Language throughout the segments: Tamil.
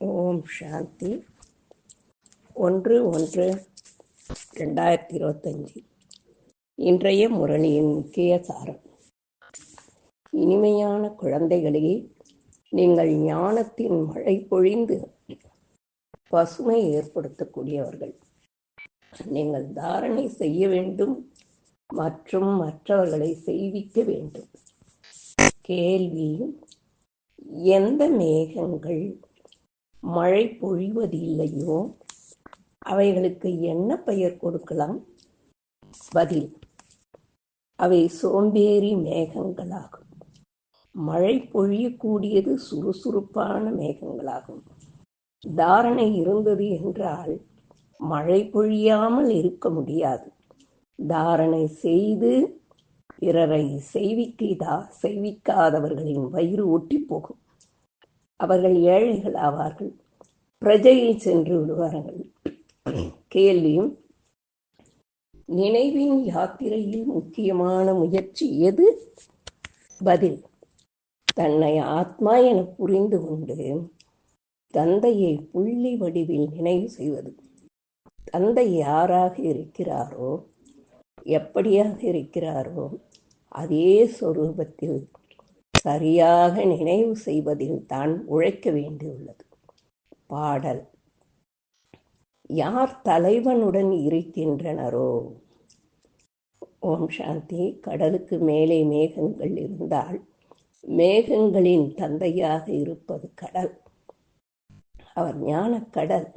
ஓம் சாந்தி. ஒன்று ஒன்று ரெண்டாயிரத்தி இருபத்தஞ்சி. இன்றைய முரணியின் முக்கிய சாரம். இனிமையான குழந்தைகளே நீங்கள் ஞானத்தின் மழை பொழிந்து பசுமை ஏற்படுத்தக்கூடியவர்கள். நீங்கள் தாரணை செய்ய வேண்டும் மற்றும் மற்றவர்களை செய்விக்க வேண்டும். கேள்வி எந்த மேகங்கள் மழை பொழிவதில்லையோ அவைகளுக்கு என்ன பெயர் கொடுக்கலாம்? பதில் அவை சோம்பேறி மேகங்களாகும். மழை பொழியக்கூடியது சுறுசுறுப்பான மேகங்களாகும். தாரணை இருந்தது என்றால் மழை பொழியாமல் இருக்க முடியாது. தாரணை செய்து பிறரை செய்விக்கா செய்விக்காதவர்களின் வயிறு ஒட்டி போகும். அவர்கள் ஏழைகள் ஆவார்கள். பிரஜையில் சென்று விடுவார்கள். கேள்வியும் நினைவின் யாத்திரையில் முக்கியமான முயற்சி எது? பதில் தன்னை ஆத்மா என புரிந்து கொண்டு தந்தையை புள்ளி வடிவில் நினைவு செய்வது. தந்தை யாராக இருக்கிறாரோ எப்படியாக இருக்கிறாரோ அதே சொரூபத்தில் சரியாக நினைவு செய்வதில் தான் உழைக்க வேண்டியுள்ளது. பாடல். யார் தலைவனுடன் இருக்கின்றனரோ? ஓம் சாந்தி. கடலுக்கு மேலே மேகங்கள் இருந்தால் மேகங்களின் தந்தையாக இருப்பது கடல். அவர் ஞான கடல்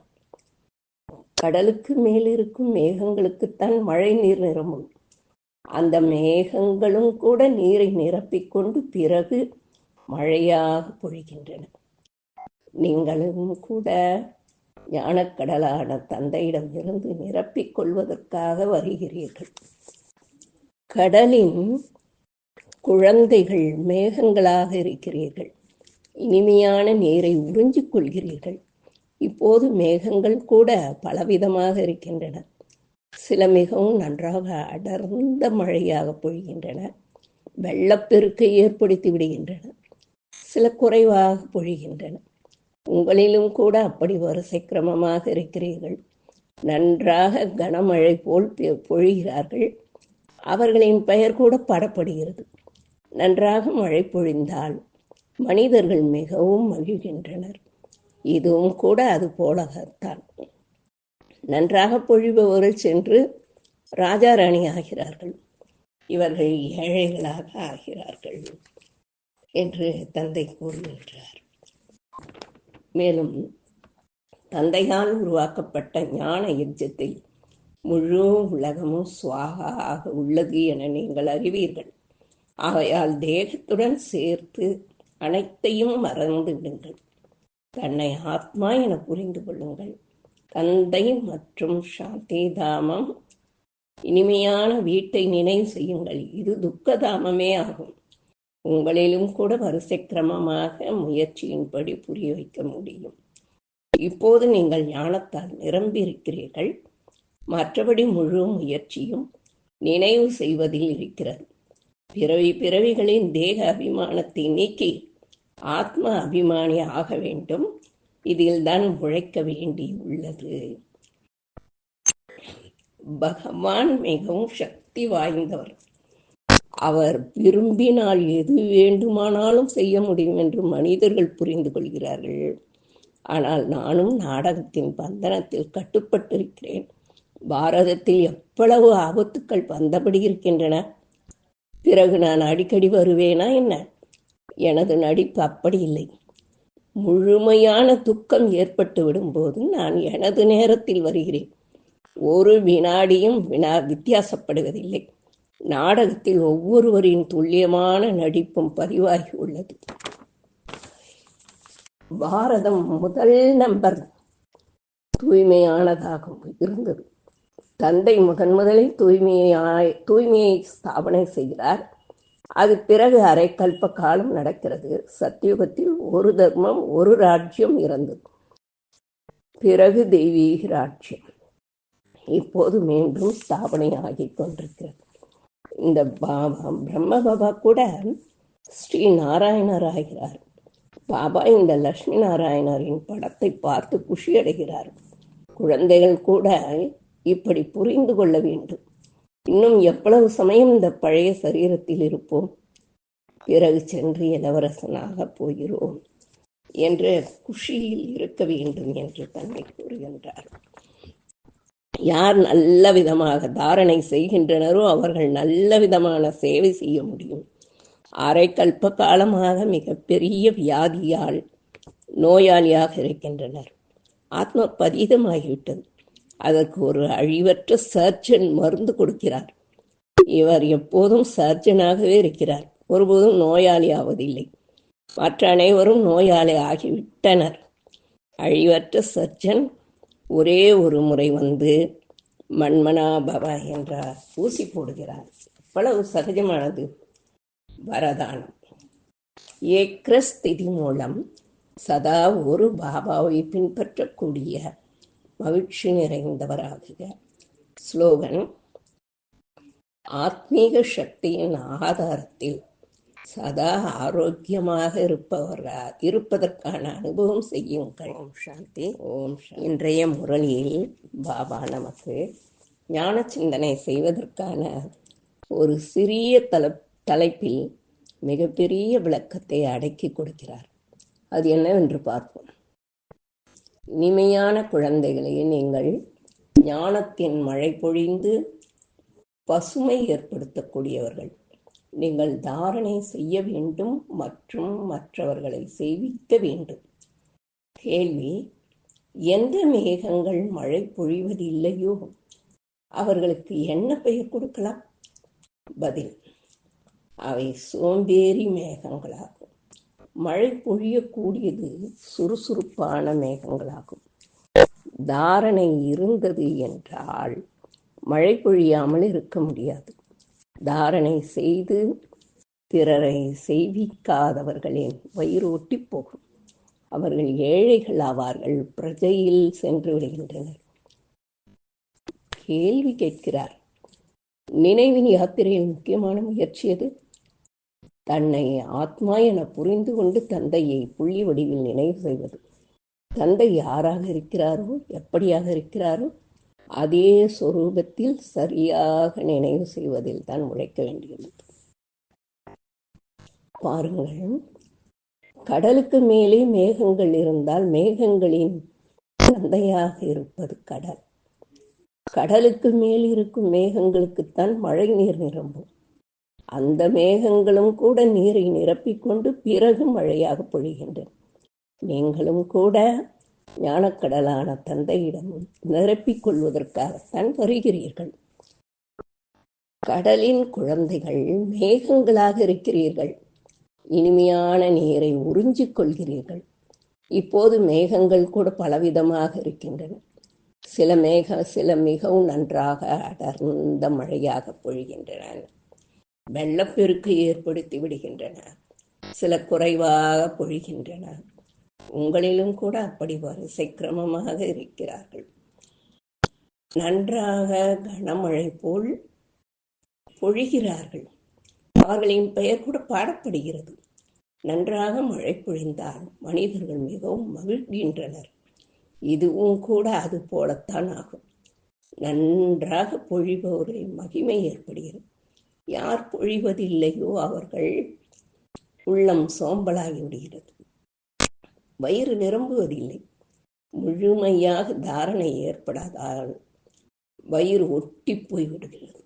கடலுக்கு மேல் இருக்கும் மேகங்களுக்குத்தான் மழை நீர் நிரம்பும். அந்த மேகங்களும் கூட நீரை நிரப்பிக்கொண்டு பிறகு மழையாக பொழிகின்றன. நீங்களும் கூட ஞானக்கடலான தந்தையிடம் இருந்து நிரப்பிக் கொள்வதற்காக வருகிறீர்கள். கடலின் குழந்தைகள் மேகங்களாக இருக்கிறீர்கள். இனிமையான நீரை உறிஞ்சிக் கொள்கிறீர்கள். இப்போது மேகங்கள் கூட பலவிதமாக இருக்கின்றன. சில மிகவும் நன்றாக அடர்ந்த மழையாக பொழிகின்றன. வெள்ளப்பெருக்கை ஏற்படுத்தி விடுகின்றன. சில குறைவாக பொழிகின்றன. உங்களிலும் கூட அப்படி வரிசை கிரமமாக இருக்கிறீர்கள். நன்றாக கனமழை போல் பொழிகிறார்கள். அவர்களின் பெயர் கூட படப்படுகிறது. நன்றாக மழை பொழிந்தால் மனிதர்கள் மிகவும் மகிழ்கின்றனர். இதுவும் கூட அது போலத்தான் நன்றாக பொழிபவர்கள் சென்று ராஜா ராணி ஆகிறார்கள் இவர்கள் ஏழைகளாக ஆகிறார்கள் என்று தந்தை கூறுகின்றார். மேலும் தந்தையால் உருவாக்கப்பட்ட ஞான யஜ்ஜத்தில் முழு உலகமும் சுவாகாக உள்ளது என நீங்கள் அறிவீர்கள். ஆகையால் தேகத்துடன் சேர்த்து அனைத்தையும் மறந்து விடுங்கள். தன்னை ஆத்மா என புரிந்து கொள்ளுங்கள். தந்தை மற்றும் சாந்தி தாமம் இனிமையான வீட்டை நினைவு செய்யுங்கள். இது துக்கதாமமே ஆகும். உங்களிலும் கூட வரிசை கிரமமாக முயற்சியின்படி புரிய வைக்க முடியும். இப்போது நீங்கள் ஞானத்தால் நிரம்பியிருக்கிறீர்கள். மற்றபடி முழு முயற்சியும் நினைவு செய்வதில் இருக்கிறது. பிறவி பிறவிகளின் தேக அபிமானத்தை நீக்கி ஆத்ம அபிமானி ஆக வேண்டும். இதில் தான் உழைக்க வேண்டியுள்ளது. பகவான் மிகவும் சக்தி வாய்ந்தவர். அவர் விரும்பினால் எது வேண்டுமானாலும் செய்ய முடியும் என்று மனிதர்கள் புரிந்து கொள்கிறார்கள். ஆனால் நானும் நாடகத்தின் பந்தனத்தில் கட்டுப்பட்டிருக்கிறேன். பாரதத்தில் எவ்வளவு ஆபத்துக்கள் வந்தபடி இருக்கின்றன? பிறகு நான் அடிக்கடி வருவேனா என்ன? எனது நடிப்பு அப்படி இல்லை. முழுமையான துக்கம் ஏற்பட்டு விடும்போது நான் எனது நேரத்தில் வருகிறேன். ஒரு வினாடியும் வினா வித்தியாசப்படுவதில்லை. நாடகத்தில் ஒவ்வொருவரின் துல்லியமான நடிப்பும் பதிவாகி உள்ளது. பாரதம் முதல் நம்பர். தூய்மையானதாகவும் இருந்தது. தந்தை முதன் முதலில் தூய்மையை தூய்மையை ஸ்தாபனை செய்கிறார். அது பிறகு அரை கல்ப காலம் நடக்கிறது. சத்தியுகத்தில் ஒரு தர்மம் ஒரு ராஜ்யம் இருந்தது பிறகு தெய்வீக ராஜ்யம். இப்போது மீண்டும் ஸ்தாபனை ஆகிக் கொண்டிருக்கிறது. இந்த பாபா பிரம்ம பாபா கூட ஸ்ரீ நாராயணர் ஆகிறார். பாபா இந்த லட்சுமி நாராயணரின் படத்தை பார்த்து குஷியடைகிறார் குழந்தைகள் கூட இப்படி புரிந்து கொள்ள வேண்டும். இன்னும் எவ்வளவு சமயம் இந்த பழைய சரீரத்தில் இருப்போம்? பிறகு சென்று இளவரசனாக போகிறோம் என்ற குஷியில் இருக்க வேண்டும் என்று தன்னை கூறுகின்றார். யார் நல்ல விதமாக தாரணை செய்கின்றனரோ அவர்கள் நல்ல விதமான சேவை செய்ய முடியும். அரை கல்ப காலமாக மிகப்பெரிய வியாதியால் நோயாளியாக இருக்கின்றனர். ஆத்ம பதீதமாகிவிட்டது. அதற்கு ஒரு அழிவற்ற சர்ஜன் மருந்து கொடுக்கிறார். இவர் எப்போதும் சர்ஜனாகவே இருக்கிறார். ஒருபோதும் நோயாளி ஆவதில்லை. மற்ற அனைவரும் நோயாளி ஆகிவிட்டனர். அழிவற்ற சர்ஜன் ஒரே ஒரு முறை வந்து மண்மனா பவ என்றார். ஊசி போடுகிறார். அவ்வளவு சகஜமானது. வரதானம். ஏக்ரஸ்திதி மூலம் சதா ஒரு பாபாவை பின்பற்றக்கூடிய மகிழ்ச்சி நிறைந்தவராகுக ஸ்லோகன் ஆத்மீக சக்தியின் ஆதாரத்தில் சதா ஆரோக்கியமாக இருப்பவரா இருப்பதற்கான அனுபவம் செய்யுங்கள் ஓம் சாந்தி. ஓம். இன்றைய முரளியில் பாபா நமக்கு ஞான சிந்தனை செய்வதற்கான ஒரு சிறிய தல தலைப்பில் மிகப்பெரிய விளக்கத்தை அடக்கி கொடுக்கிறார். அது என்னவென்று பார்ப்போம். இனிமையான குழந்தைகளே நீங்கள் ஞானத்தின் மழை பொழிந்து பசுமை ஏற்படுத்தக்கூடியவர்கள். நீங்கள் தாரணை செய்ய வேண்டும் மற்றும் மற்றவர்களை செய்விக்க வேண்டும். கேள்வி எந்த மேகங்கள் மழை பொழிவதில்லையோ? அவர்களுக்கு என்ன பெயர் கொடுக்கலாம்? பதில் அவை சோம்பேறி மேகங்களாகும். மழை பொழியக்கூடியது சுறுசுறுப்பான மேகங்களாகும். தாரணை இருந்தது என்றால் மழை பொழியாமல் இருக்க முடியாது. தாரணை செய்து பிறரை செய்விக்காதவர்களின் வயிறோட்டி போகும். அவர்கள் ஏழைகள் ஆவார்கள் பிரஜையில் சென்று விடுகின்றனர். கேள்வி கேட்கிறார். நினைவின் யாத்திரையின் முக்கியமான முயற்சி எது? தன்னை ஆத்மா என புரிந்து கொண்டு தந்தையை புள்ளி வடிவில் நினைவு செய்வது. தந்தை யாராக இருக்கிறாரோ எப்படியாக இருக்கிறாரோ அதே சொரூபத்தில் சரியாக நினைவு செய்வதில் தான் உழைக்க வேண்டியது பாருங்கள் கடலுக்கு மேலே மேகங்கள் இருந்தால் மேகங்களின் தந்தையாக இருப்பது கடல். கடலுக்கு மேல் இருக்கும் மேகங்களுக்குத்தான் மழை நீர் நிரம்பும். அந்த மேகங்களும் கூட நீரை நிரப்பிக்கொண்டு பிறகு மழையாக பொழிகின்றன. நீங்களும் கூட ஞானக்கடலான தந்தையிடம் நிரப்பிக் கொள்வதற்காகத்தான் வருகிறீர்கள். கடலின் குழந்தைகள் மேகங்களாக இருக்கிறீர்கள். இனிமையான நீரை உறிஞ்சிக் கொள்கிறீர்கள். இப்போது மேகங்கள் கூட பலவிதமாக இருக்கின்றன. சில மேக சில மிகவும் நன்றாக அடர்ந்த மழையாக பொழிகின்றன. வெள்ளப்பெருக்கு ஏற்படுத்தி விடுகின்றன. சில குறைவாக பொழிகின்றன. உங்களிலும் கூட அப்படி வரிசை கிரமமாக இருக்கிறார்கள். நன்றாக கனமழை போல் பொழிகிறார்கள். அவர்களின் பெயர் கூட பாடப்படுகிறது. நன்றாக மழை பொழிந்தால் மனிதர்கள் மிகவும் மகிழ்கின்றனர். இதுவும் கூட அது போலத்தான் ஆகும். நன்றாக பொழிபவர்களின் மகிமை ஏற்படுகிறது. யார் பொழிவதில்லையோ அவர்கள் உள்ளம் சோம்பலாகி விடுகிறது வயிறு நிரம்புவதில்லை. முழுமையாக தாரணை ஏற்படாதால் வயிறு ஒட்டி போய்விடுகிறது.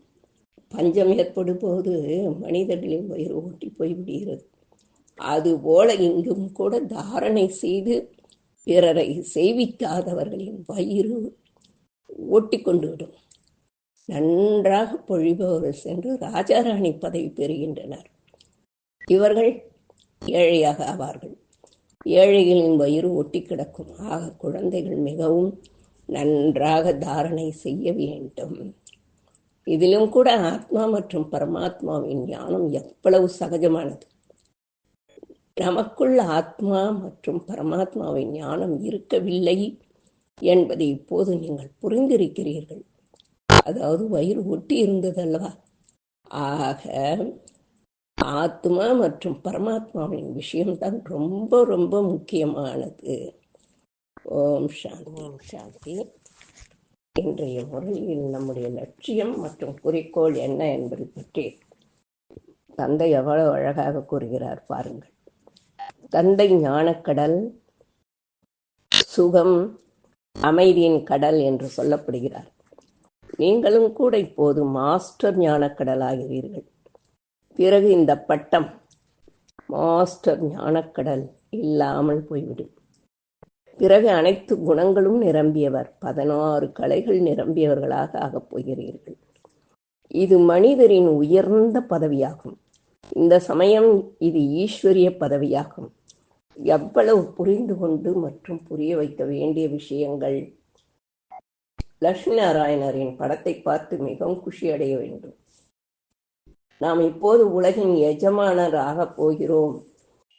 பஞ்சம் ஏற்படும் போது மனிதர்களின் வயிறு ஒட்டி போய்விடுகிறது. அதுபோல இங்கும் கூட தாரணை செய்து பிறரை செய்விக்காதவர்களின் வயிறு ஒட்டி கொண்டு விடும் நன்றாக பொழிபவர் சென்று ராஜாராணி பதவி பெறுகின்றனர். இவர்கள் ஏழையாக ஆவார்கள். ஏழைகளின் வயிறு ஒட்டி கிடக்கும். ஆக குழந்தைகள் மிகவும் நன்றாக தாரணை செய்ய வேண்டும். இதிலும் கூட ஆத்மா மற்றும் பரமாத்மாவின் ஞானம் எவ்வளவு சகஜமானது. நமக்குள் ஆத்மா மற்றும் பரமாத்மாவின் ஞானம் இருக்கவில்லை என்பதை இப்போது நீங்கள் புரிந்திருக்கிறீர்கள். அதாவது வயிறு ஒட்டி இருந்தது அல்லவா? ஆக ஆத்மா மற்றும் பரமாத்மாவின் விஷயம்தான் ரொம்ப ரொம்ப முக்கியமானது. ஓம் சாந்தி. ஓம் சாந்தி. இன்றைய முறையில் நம்முடைய லட்சியம் மற்றும் குறிக்கோள் என்ன என்பது பற்றி தந்தை எவ்வளவு அழகாக கூறுகிறார் பாருங்கள். தந்தை ஞானக்கடல் சுகம் அமைதியின் கடல் என்று சொல்லப்படுகிறார். நீங்களும் கூட இப்போது மாஸ்டர் ஞானக்கடல் ஆகிறீர்கள் பிறகு இந்த பட்டம் மாஸ்டர் ஞானக்கடல் இல்லாமல் போய்விடும். பிறகு அனைத்து குணங்களும் நிரம்பியவர் பதினாறு கலைகள் நிரம்பியவர்களாக ஆகப் போகிறீர்கள். இது மனிதரின் உயர்ந்த பதவியாகும். இந்த சமயம் இது ஈஸ்வரிய பதவியாகும். எவ்வளவு புரிந்து கொண்டு மற்றும் புரிய வைக்க வேண்டிய விஷயங்கள் லட்சுமி நாராயணரின் படத்தை பார்த்து மிகவும் குஷி அடைய வேண்டும். நாம் இப்போது உலகின் எஜமானர் ஆகப் போகிறோம்.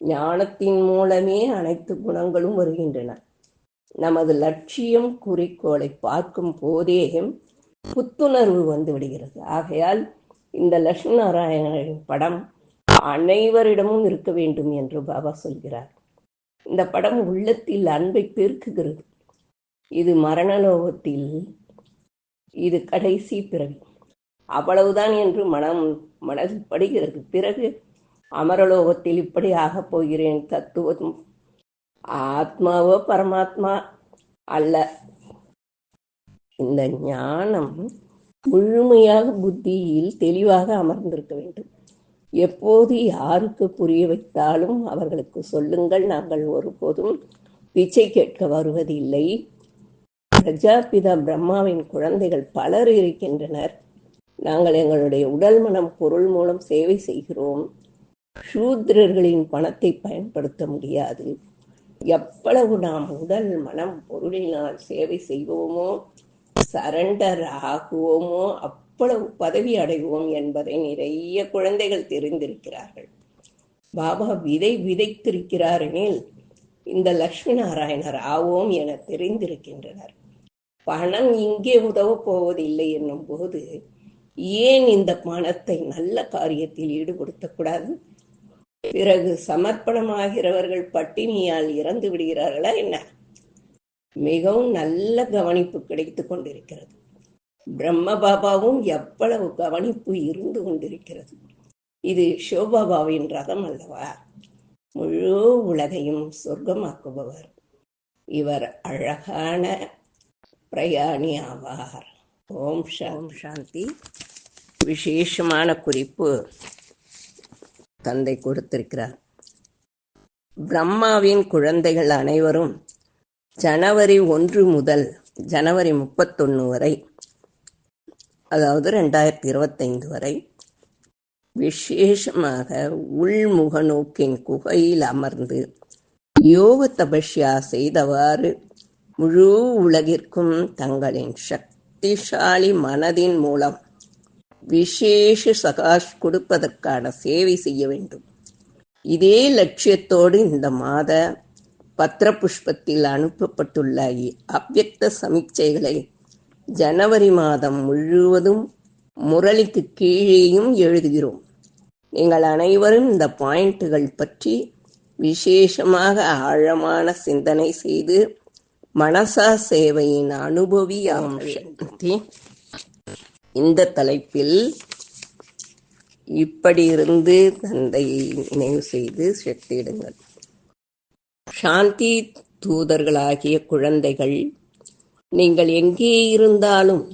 ஞானத்தின் மூலமே அனைத்து குணங்களும் வருகின்றன. நமது லட்சியம் குறிக்கோளை பார்க்கும் போதே புத்துணர்வு வந்து விடுகிறது. ஆகையால் இந்த லட்சுமி நாராயணரின் படம் அனைவரிடமும் இருக்க வேண்டும் என்று பாபா சொல்கிறார். இந்த படம் உள்ளத்தில் அன்பை பெருக்குகிறது. இது மரணலோகத்தில் இது கடைசி பிறவி. அவ்வளவுதான் என்று மனம் மனதில் படுகிறது பிறகு அமரலோகத்தில் இப்படி ஆகப் போகிறேன் தத்துவம். ஆத்மாவோ பரமாத்மா அல்ல. இந்த ஞானம் முழுமையாக புத்தியில் தெளிவாக அமர்ந்திருக்க வேண்டும். எப்போது யாருக்கு புரிய வைத்தாலும் அவர்களுக்கு சொல்லுங்கள். நாங்கள் ஒருபோதும் பிச்சை கேட்க வருவதில்லை. பிரஜாபிதா பிரம்மாவின் குழந்தைகள் பலர் இருக்கின்றனர். நாங்கள் எங்களுடைய உடல் மனம் பொருள் மூலம் சேவை செய்கிறோம். சூத்திரர்களின் பணத்தை பயன்படுத்த முடியாது. எவ்வளவு நாம் உடல் மனம் பொருளினால் சேவை செய்வோமோ சரண்டர் ஆகுவோமோ அவ்வளவு பதவி அடைவோம் என்பதை நிறைய குழந்தைகள் தெரிந்திருக்கிறார்கள். பாபா விதை விதைத்திருக்கிறார் எனில் இந்த லட்சுமி நாராயணர் ஆவோம் என தெரிந்திருக்கின்றனர். பணம் இங்கே உதவ போவதில்லை என்னும் போது ஏன் இந்த பணத்தை நல்ல காரியத்தில் ஈடுபடுத்தக்கூடாது பிறகு சமர்ப்பணமாகிறவர்கள் பட்டினியால் இறந்து விடுகிறார்களா என்ன? மிகவும் நல்ல கவனிப்பு கிடைத்துக் கொண்டிருக்கிறது. பிரம்ம பாபாவும் எவ்வளவு கவனிப்பு இருந்து கொண்டிருக்கிறது. இது சிவபாபாவின் ரதம் அல்லவா? முழு உலகையும் சொர்க்கமாக்குபவர். இவர் அழகான பிரயாணி ஆவார். ஓம் ஓம் சாந்தி. விசேஷமான குறிப்பு தந்தை கொடுத்திருக்கிறார். பிரம்மாவின் குழந்தைகள் அனைவரும் ஜனவரி ஒன்று முதல் ஜனவரி முப்பத்தொன்று வரை அதாவது ரெண்டாயிரத்தி இருபத்தைந்து வரை விசேஷமாக உள்முக நோக்கின் குகையில் அமர்ந்து யோக தபஸ்யா செய்தவாறு முழு உலகிற்கும் தங்களின் சக்திசாலி மனதின் மூலம் விசேஷ சகாஷ் கொடுப்பதற்கான சேவை செய்ய வேண்டும். இதே லட்சியத்தோடு இந்த மாத பத்திர புஷ்பத்தில் அனுப்பப்பட்டுள்ள அவ்வக்த சமீட்சைகளை ஜனவரி மாதம் முழுவதும் முரளிக்கு கீழேயும் எழுதுகிறோம். நீங்கள் அனைவரும் இந்த பாயிண்ட்டுகள் பற்றி விசேஷமாக ஆழமான சிந்தனை செய்து மனசா சேவையின் அனுபவி அம்சத்தை. இந்த தலைப்பில் இப்படி இருந்து தந்தையை நினைவு செய்து சக்தியிடுங்கள் சாந்தி தூதர்களாகிய குழந்தைகள் நீங்கள் எங்கே இருந்தாலும்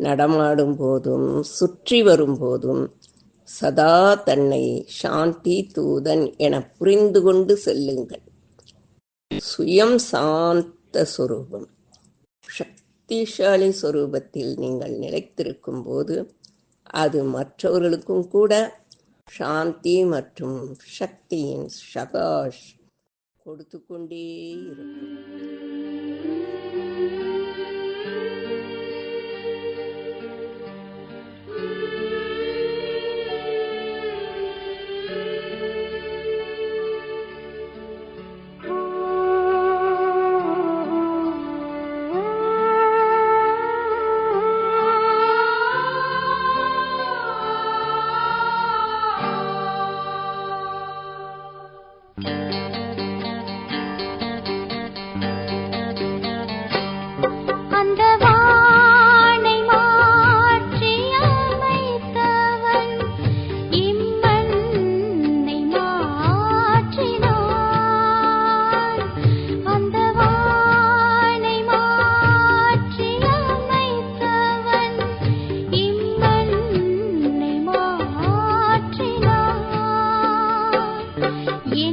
நடமாடும் போதும் சுற்றி வரும் போதும் சதா தன்னை சாந்தி தூதன் என புரிந்து கொண்டு செல்லுங்கள். சுயம் சாந்தி சொரூபம் சக்திசாலி சுரூபத்தில் நீங்கள் நிலைத்திருக்கும் போது அது மற்றவர்களுக்கும் கூட சாந்தி மற்றும் சக்தியின் சகாஷ் கொடுத்து கொண்டே இருக்கும்.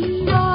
Maria.